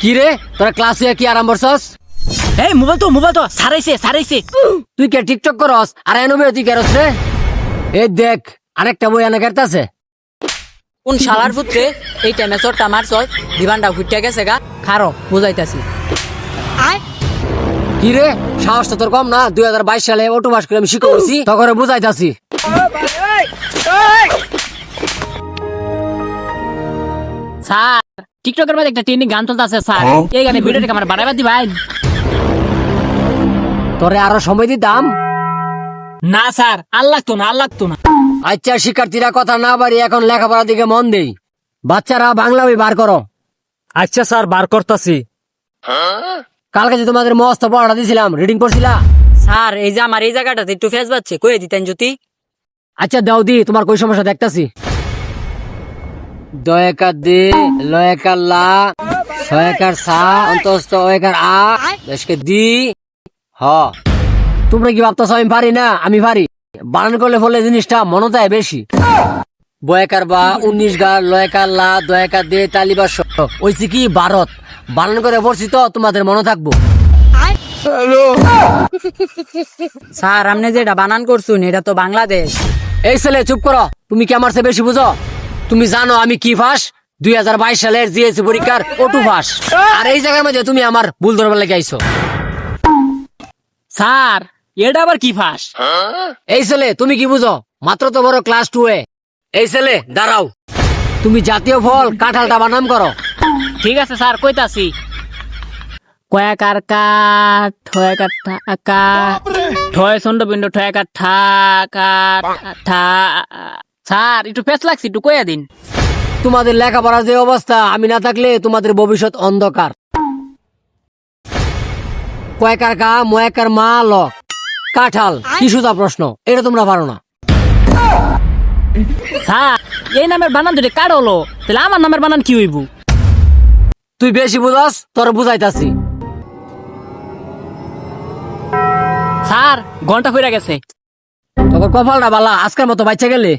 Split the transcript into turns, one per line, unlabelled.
কি রে তোরা ক্লাস কি আরাম করছস?
এই মোবাইল তো মোবাইল তো সারাইছে সারাইছে।
তুই কে টিকটক করস? আর এনো বের তুই কেরস রে? এই দেখ আরেকটা বই আনা কাটতাছে।
কোন শালার পুত্রে এই টাইমে চোরটা মারছস? দিবানটা ফুটিয়া গেছে গা। খারো বুঝাইতাছি।
কি রে সাহসটা তোর কম না? দুই হাজার বাইশ সালে অটো পাস করে আমি শিখেছি তখন বুঝাইতাছি।
স্যার টিকটকের মধ্যে একটা ট্রেনিং গান চলতেছে স্যার। এই গানে ভিডিওটা আমার বানাবার দিবাই
তোরে আরও সময় দিতাম?
না স্যার আর লাগতো না আর লাগতো না।
আচ্ছা শিক্ষার্থীরা কথা না বাড়ি এখন লেখাপড়ার দিকে মন দেই। বাচ্চারা বাংলা বই বার করো।
আচ্ছা স্যার বার করতাছি।
কালকে যে তোমাদের মস্ত পড়াটা দিছিলাম রিডিং পড়ছিলা?
স্যার এই যে আমার এই জায়গাটাতে একটু ফেস পাচ্ছে কয়ে দিতেন যদি
আচ্ছা দাও দি তোমার কই সমস্যা দেখতাছি। দয়াকার দে লয়াকার লা ছয়াকার সা অন্তস্থ অয়কার আ দেশকে দি হ। তোমরা কি ভাবতেছ আমি পারি না? আমি পারি। বানান করলে ফলে জিনিসটা মনতায় বেশি। বয়াকার বা উনিশ গার লয়াকার লা দয়াকার দে তালিবা স। ওইসি কি ভারত? বানান করে পড়ছি তো তোমাদের মনে থাকব।
স্যার আপনি যেটা বানান করছুন এটা তো বাংলাদেশ।
এই ছেলে চুপ করো। তুমি কি আমার চেয়ে বেশি বুঝো? তুমি জানো আমি কি ফাঁস? দুই হাজার বাইশ সালের জিএসসি পরীক্ষার ওটু ফাঁস। আর এই জায়গার মধ্যে তুমি আমার ভুল ধরবার লেগে আইছো।
স্যার এটা আবার কি ফাঁস?
এই ছেলে তুমি কি বুঝো? মাত্র তো বড় ক্লাস টু এ। এই ছেলে দাঁড়াও। তুমি জাতীয় ফল কাঁঠালটা বানাম করো।
ঠিক আছে স্যার কইতাছি। কয়াকার কাঠ ঠয়াকার ঠা ঠয় চন্ড বিন্দু ঠয়াকার ঠা কাঠ ঠা স্যার একটু ফেস লাগছে একটু কয়া দিন।
তোমাদের লেখাপড়ার যে অবস্থা আমি না থাকলে তোমাদের ভবিষ্যৎ অন্ধকার। কয়েকার কা ময়াকার মা ল কাঁঠাল কি সোজা প্রশ্ন এটা তোমরা পারো না।
স্যার এই নামের বানান যদি কার হলো? তাহলে আমার নামের বানান কি হইব?
তুই বেশি বুঝাস তোর বুঝাইতাছি।
স্যার ঘণ্টা ফিরে গেছে।
কপালটা বালা আজকের মতো বাচ্চা গেলে।